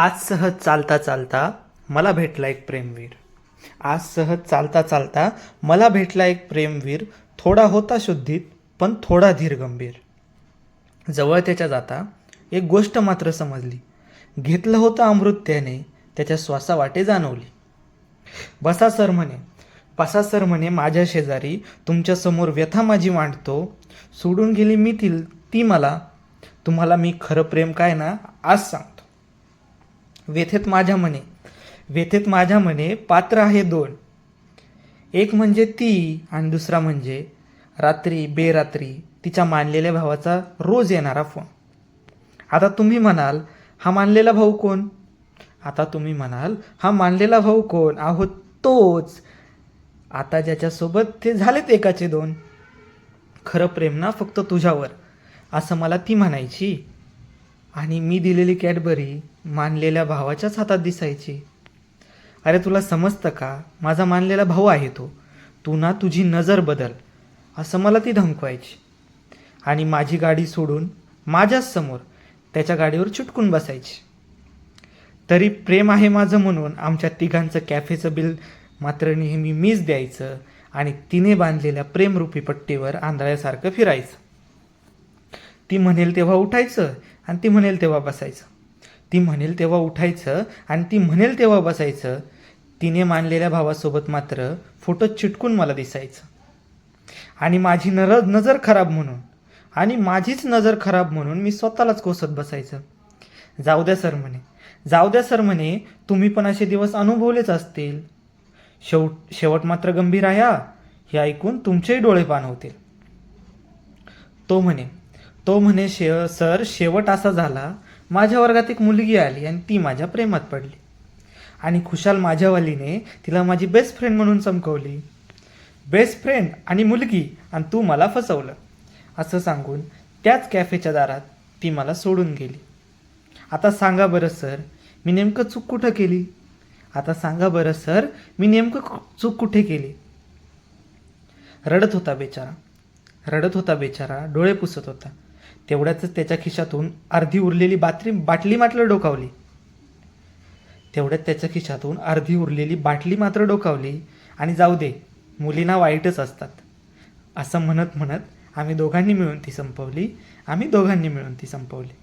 आज सहज चालता चालता मला भेटला एक प्रेमवीर. आज सहज चालता चालता मला भेटला एक प्रेमवीर. थोडा होता शुद्धीत पण थोडा धीरगंभीर जवळ त्याच्या जाता एक गोष्ट मात्र समजली. घेतलं होतं अमृत त्याने त्याच्या श्वासावाटे जाणवली. बसा सर म्हणे बसा सर म्हणे माझ्या शेजारी तुमच्यासमोर व्यथा माझी मांडतो. सोडून गेली मी ती ती मला. तुम्हाला मी खरं प्रेम काय ना आज सांगतो. व्यथेत माझ्या म्हणे व्यथेत माझ्या म्हणे पात्र आहे दोन. एक म्हणजे ती आणि दुसरा म्हणजे रात्री बेरात्री तिच्या मानलेल्या भावाचा रोज येणारा फोन. आता तुम्ही म्हणाल हा मानलेला भाऊ कोण? आता तुम्ही म्हणाल हा मानलेला भाऊ कोण? आहो तोच. आता ज्याच्यासोबत ते झालेत एकाचे दोन. खरं प्रेम ना फक्त तुझ्यावर असं मला ती म्हणायची. आणि मी दिलेली कॅडबरी मानलेल्या भावाच्याच हातात दिसायची. अरे तुला समजतं का? माझा मानलेला भाऊ आहे तो. तू ना तुझी नजर बदल. असं मला ती धमकवायची. आणि माझी गाडी सोडून माझ्याच समोर त्याच्या गाडीवर चुटकून बसायची. तरी प्रेम आहे माझं म्हणून आमच्या तिघांचं कॅफेचं बिल मात्र नेहमी मीच द्यायचं आणि तिने बांधलेल्या प्रेमरूपी पट्टीवर आंधळ्यासारखं फिरायचं. ती म्हणेल तेव्हा उठायचं आणि ती म्हणेल तेव्हा बसायचं. ती म्हणेल तेव्हा उठायचं आणि ती म्हणेल तेव्हा बसायचं. तिने मानलेल्या भावासोबत मात्र फोटो चिटकून मला दिसायचं. आणि माझी नर नजर खराब म्हणून आणि माझीच नजर खराब म्हणून मी स्वतःलाच कोसत बसायचं. जाऊ द्या सर म्हणे. जाऊ द्या सर म्हणे तुम्ही पण असे दिवस अनुभवलेच असतील. शेवट शेवट मात्र गंभीर आहे हे. ऐकून तुमचेही डोळे पाण होतील. तो म्हणे तो म्हणे शे सर शेवट असा झाला माझ्या वर्गात एक मुलगी आली आणि ती माझ्या प्रेमात पडली. आणि खुशाल माझ्यावालीने तिला माझी बेस्ट फ्रेंड म्हणून चमकवली. बेस्ट फ्रेंड आणि मुलगी आणि तू मला फसवलं. असं सांगून त्याच कॅफेच्या दारात ती मला सोडून गेली. आता सांगा बरं सर मी नेमकं चूक कुठं केली? आता सांगा बरं सर मी नेमकं चूक कुठे केली? रडत होता बेचारा. रडत होता बेचारा डोळे पुसत होता. तेवढ्याच त्याच्या खिशातून अर्धी उरलेली बातरी बाटली मात्र डोकावली. तेवढ्यात त्याच्या खिशातून अर्धी उरलेली बाटली मात्र डोकावली. आणि जाऊ दे मुलींना वाईटच असतात. असं म्हणत म्हणत आम्ही दोघांनी मिळून ती संपवली. आम्ही दोघांनी मिळून ती संपवली.